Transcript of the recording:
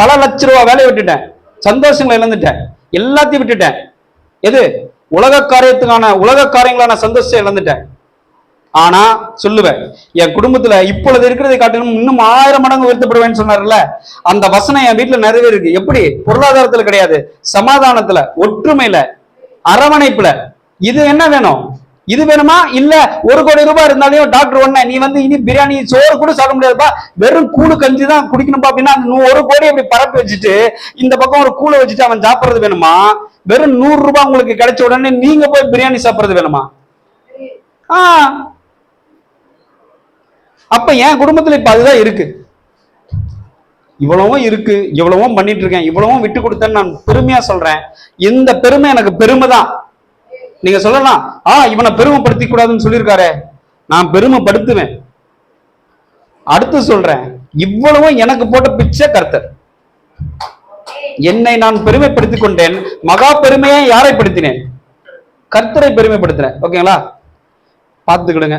பல லட்ச ரூபா வேலையை விட்டுட்டேன். சந்தோஷங்களை இழந்துட்டேன். எல்லாத்தையும் விட்டுட்டேன். எது? உலக காரியத்துக்கான உலக காரியங்களான சந்தோஷத்தை இழந்துட்டேன். ஆனா சொல்லுவேன் என் குடும்பத்துல இப்பொழுது இருக்கிறதை காட்டிலும் இன்னும் ஆயிரம் மடங்கு உயர்த்தப்படுவேன்னு சொன்னார்ல அந்த வசனம் என் வீட்டுல நிறைவேறிருக்கு எப்படி? பொருளாதாரத்துல கிடையாது சமாதானத்துல ஒற்றுமையில அரவணைப்புல. இது என்ன வேணும்? இது வேணுமா? இல்ல ஒரு கோடி ரூபாய் இருந்தாலும் டாக்டர் ஒண்ணு நீ வந்து இனி பிரியாணி சோறு கூட சாப்பிட முடியாதுப்பா. வெறும் கூழு கஞ்சி தான் குடிக்கணும்பா அப்படின்னா நூ- ஒரு கோடி அப்படி பரப்பி வச்சுட்டு இந்த பக்கம் ஒரு கூழை வச்சுட்டு அவன் சாப்பிடுறது வேணுமா? வெறும் நூறு ரூபாய் உங்களுக்கு கிடைச்ச உடனே நீங்க போய் பிரியாணி சாப்பிடுறது வேணுமா? ஆ. அப்ப என் குடும்பத்துல இப்ப அதுதான் இருக்கு. இவ்வளவும் இருக்கு இவ்வளவும் பண்ணிட்டு இருக்கேன் இவ்வளவும் விட்டு கொடுத்தேன்னு நான் பெருமையா சொல்றேன். இந்த பெருமை எனக்கு பெருமை தான் நீங்க சொல்லலாம் ஆ இவனை பெருமைப்படுத்தி கூடாதுன்னு சொல்லியிருக்காரு. நான் பெருமைப்படுத்துவேன். அடுத்து சொல்றேன் இவ்வளவும் எனக்கு போட்ட பிச்சை கர்த்தர். என்னை நான் பெருமைப்படுத்திக் கொண்டேன் மகா பெருமையை யாரை படுத்தினேன்? கர்த்தரை பெருமைப்படுத்தினேன். ஓகேங்களா? பார்த்துக்கிடுங்க.